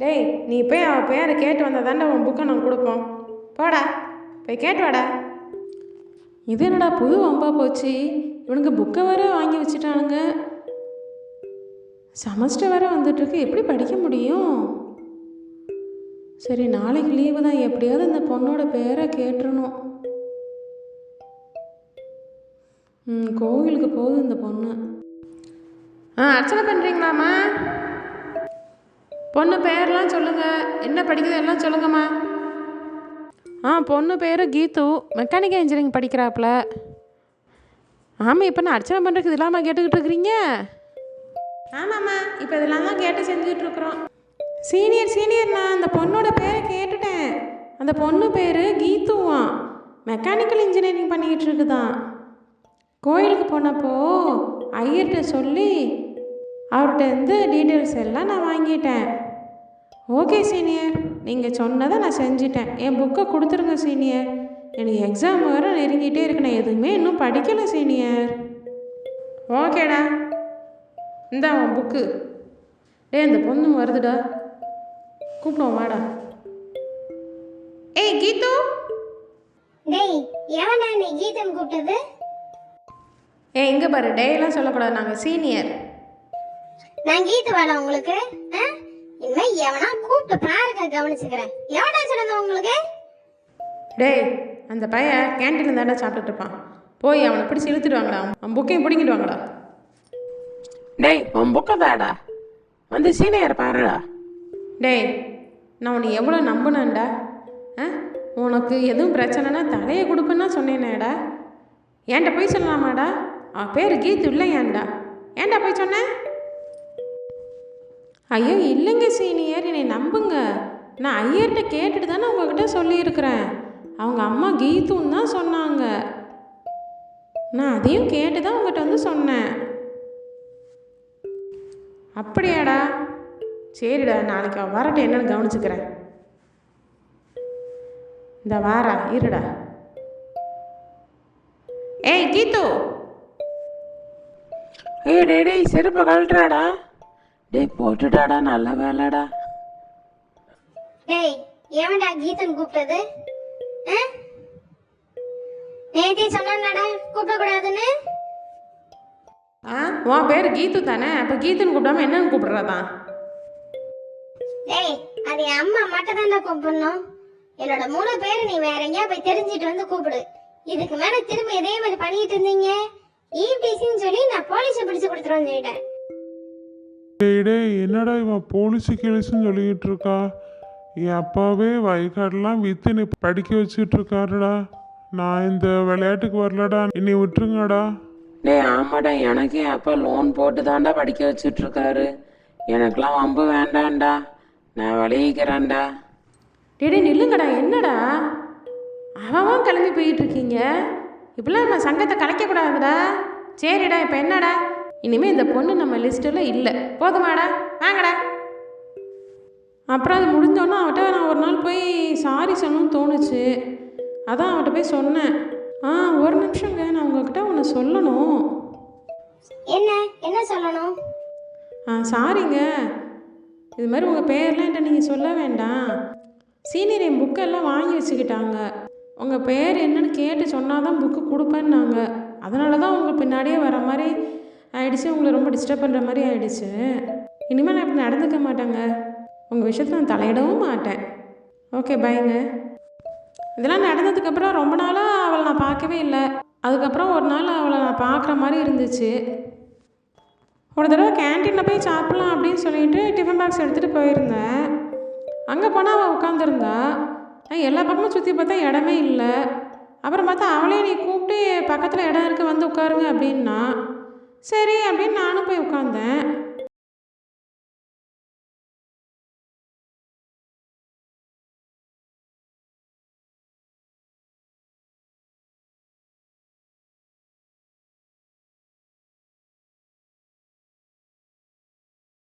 டேய் நீ போய் அவள் பேரை கேட்டு வந்தால் தாண்டா உன் புக்கை நான் கொடுப்போம். போடா போய் கேட்டு வாடா. இது என்னடா புது வம்பா போச்சு? இவனுக்கு புக்கை வேற வாங்கி வச்சுட்டானுங்க. செமஸ்டர் வேற வந்துட்டுருக்கு எப்படி படிக்க முடியும்? சரி நாளைக்கு லீவு தான். எப்படியாவது இந்த பொண்ணோட பேரை கேட்டுருணும் ம் கோவிலுக்கு போகுது இந்த பொண்ணு. ஆ அர்ச்சனை பண்ணுறீங்களாம்மா பொண்ணு பேர்லாம் சொல்லுங்கள் என்ன படிக்குது? எல்லாம் சொல்லுங்கம்மா. ஆ பொண்ணு பேர் கீது மெக்கானிக்கல் இன்ஜினியரிங் படிக்கிறாப்புல. ஆமாம் இப்போ நான் அர்ச்சனை பண்ணுறதுக்கு இதெல்லாமா கேட்டுக்கிட்டு இருக்கிறீங்க? ஆமாம்மா இப்போ இதெல்லாம் தான் கேட்டு செஞ்சுக்கிட்டு இருக்கிறோம். சீனியர் சீனியர் நான் அந்த பொண்ணோட பேரை கேட்டுட்டேன். அந்த பொண்ணு பேர் கீதுவான் மெக்கானிக்கல் இன்ஜினியரிங் பண்ணிக்கிட்டு இருக்குதான் கோயிலுக்கு போனப்போ ஐயர்கிட்ட சொல்லி அவர்கிட்ட இருந்து டீட்டெயில்ஸ் எல்லாம் நான் வாங்கிட்டேன். ஓகே சீனியர் நீங்கள் சொன்னதை நான் செஞ்சிட்டேன். என் புக்கை கொடுத்துருங்க சீனியர் எனக்கு எக்ஸாம் வேறு நெருங்கிட்டே இருக்கு. நான் எதுவுமே இன்னும் படிக்கலை சீனியர் ஓகேடா இந்தா புக்கு டேய் இந்த பொண்ணு வருதுடா. கூப்பிடுவோம் வாடா. ஏய் கீது. டேய் எவன்டா நீ கீதம் கூப்பிட்டது? ஏய் இங்கே பாரு. டேலாம் சொல்லக்கூடாது. நாங்கள் சீனியர் நான் கீது வேலை உங்களுக்கு. இனிமே எவனா கூப்பிட்டு பாருங்க கவனிச்சுக்கிறேன். எவனா சொன்னது உங்களுக்கு? டேய் அந்த பையன் கேன்டீனில் தாண்டா சாப்பிட்டுட்டு இருப்பான். போய் அவனை பிடிச்சி இழுத்துட்டு வாங்கடா அவன் புக்கையும் பிடிங்கிட்டு வாங்கடா டேய் உன் புக்கை தாடா வந்து சீனியர் பாருடா. டேய் நான் உன்னை எவ்வளோ நம்பினேன்டா. ஆ? உனக்கு எதுவும் பிரச்சனைனா தலையை கொடுப்பேன்னா சொன்னேனேடா. ஏன்டா போய் சொல்லலாமாடா? அவன் பேர் கீத்து இல்லை ஏன்டா ஏன்டா போய் சொன்னேன் ஐயோ இல்லைங்க சீனியர் என்னை நம்புங்க. நான் ஐயர்கிட்ட கேட்டுட்டு தானே உங்ககிட்ட சொல்லியிருக்கிறேன். அவங்க அம்மா கீத்துன்னு தான் சொன்னாங்க. நான் அதையும் கேட்டு தான் உங்ககிட்ட வந்து சொன்னேன். அப்படியாடா? சரிடா நாளைக்கு அவன் வரட்டும் என்னன்னு கவனிச்சுக்கிறேன். இந்த வாரா இருடா. ஏய் கீத்து. ஏய் டே டேய் செருப்பை கழட்டுறாடா டேய் போட்டுட்டாடா நல்ல வேலைடா. டேய் எவன்டா கீதம் கூப்பிட்டது? ஆ? நேத்தே சொன்னானடா கூப்பிடக்கூடாதுன்னு. ஆ உன் பேர் கீத்து தானே? அப்போ கீத்துன்னு கூப்பிடாம என்னன்னு கூப்பிடுறதான் டேய் அது என் அம்மா மட்டும் தான்டா கூப்பிடணும். என்னோட மூணு பேர் நீ வேற எங்கேயா போய் தெரிஞ்சிட்டு வந்து கூப்பிடு. இதுக்கு மேல திரும்ப இதே மாதிரி பண்ணிட்டு இருந்தீங்க. ஈவ்டிசின்னு சொல்லி நான் போலீஸை பிடிச்சு கொடுத்துருவேன் சொல்லிட்டேன். டேய் டேய் என்னடா இவன் போலீஸு கிழிச்சுன்னு சொல்லிக்கிட்டு இருக்கா? என் அப்பாவே வயக்காடெல்லாம் விற்று என்னை படிக்க வச்சுட்டு இருக்காருடா நான் இந்த விளையாட்டுக்கு வரலடா என்னை விட்டுருங்கடா. டேய் ஆமாடா எனக்கு என் அப்பா லோன் போட்டு தான்டா படிக்க வச்சுட்டு இருக்காரு எனக்கெல்லாம் வம்பு வேண்டாம்டா. நான் விளையிக்கிறேன்டா. டேடி நில்லுங்கடா என்னடா? அவன் கிளம்பி போயிட்டு இருக்கீங்க இப்படிலாம் நம்ம சங்கத்தை கலைக்கக்கூடாதுடா. சரிடா இப்போ என்னடா? இனிமேல் இந்த பொண்ணு நம்ம லிஸ்ட்டில் இல்லை. போதுமாடா வாங்கடா. அப்புறம் அது முடிஞ்சோன்னே அவட்ட நான் ஒரு நாள் போய் சாரி சொல்லணும்னு தோணுச்சு. அதான் அவட்ட போய் சொன்னேன். ஆ ஒரு நிமிஷங்க நான் உங்ககிட்ட ஒன்று சொல்லணும். என்ன? என்ன சொல்லணும்? ஆ சாரிங்க இது மாதிரி உங்கள் பேர்லாம் என்கிட்ட நீங்கள் சொல்ல வேண்டாம். சீனியர் என் புக்கெல்லாம் வாங்கி வச்சுக்கிட்டாங்க. உங்கள் பேர் என்னன்னு கேட்டு சொன்னால் தான் புக்கு கொடுப்பேன்னாங்க. அதனால தான் உங்கள் பின்னாடியே வர மாதிரி ஆயிடுச்சு. உங்களை ரொம்ப டிஸ்டர்ப் பண்ணுற மாதிரி ஆகிடுச்சு இனிமேல் நான் இப்படி நடந்துக்க மாட்டேங்க. உங்கள் விஷயத்தில் நான் தலையிடவும் மாட்டேன். ஓகே பாய்ங்க இதெல்லாம் நடந்ததுக்கப்புறம் ரொம்ப நாளாக அவளை நான் பார்க்கவே இல்லை. அதுக்கப்புறம் ஒரு நாள் அவளை நான் பார்க்குற மாதிரி இருந்துச்சு. ஒரு தடவை கேன்டீனில் போய் சாப்பிட்லாம் அப்படின்னு சொல்லிட்டு டிஃபன் பாக்ஸ் எடுத்துகிட்டு போயிருந்தேன். அங்கே போனால் அவள் உட்காந்துருந்தா எல்லா பக்கமும் சுற்றி பார்த்தா இடமே இல்லை. அப்புறம் பார்த்தா அவளே நீ கூப்பிட்டு பக்கத்தில் இடம் இருக்குது வந்து உட்காருங்க அப்படின்னா சரி அப்படின்னு நானும் போய் உட்காந்தேன்